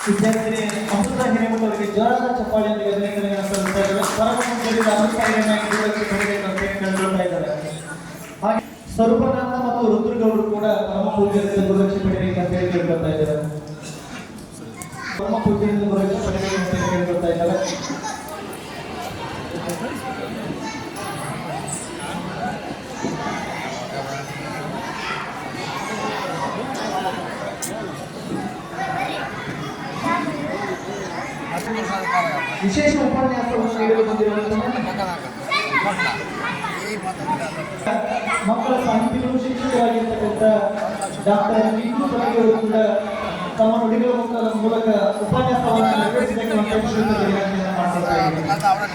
ಅಮೃತ ಹಿರೇಮಠ ಅವರಿಗೆ ಜೋರಾದ ಚಪ್ಪಾಳೆಯೊಂದಿಗೆ ಅಭಿನಂದನೆಗಳನ್ನು ಸಲ್ಲಿಸ್ತಾ ಇದ್ದಾರೆ. ದೂರಕ್ಕೆ ಅಂತ ಹೇಳಿ ಕೇಳ್ಕೊಳ್ತಾ ಇದ್ದಾರೆ. ಹಾಗೆ ಸ್ವರೂಪನಾಥ ಮತ್ತು ರುದ್ರಗೌಡರು ಕೂಡ ಪರಮ ಪೂಜೆಯಿಂದ ಗುರುಲಕ್ಷ್ಮಿ ಅಂತ ಹೇಳಿ ಕೇಳ್ಕೊಳ್ತಾ ಇದ್ದಾರೆ. ಪರಮ ಪೂಜೆಯಿಂದ ಗುರುರಕ್ಷೆ ಪಡೆಯಬೇಕು ಅಂತ ಹೇಳಿ ಕೇಳ್ಕೊಳ್ತಾ ಇದ್ದಾರೆ ವಿಶೇಷ ಉಪನ್ಯಾಸವನ್ನು ಮಕ್ಕಳ ಸಾಹಿತ್ಯಗಳು ಶಿಕ್ಷಕರಾಗಿರ್ತಕ್ಕಂಥ ಡಾಕ್ಟರ್ ಅವರು ಕೂಡ ತಮ್ಮ ನುಡಿಗಳ ಮೂಲಕ ಉಪನ್ಯಾಸವನ್ನು ನೆರವೇರಿಸಬೇಕು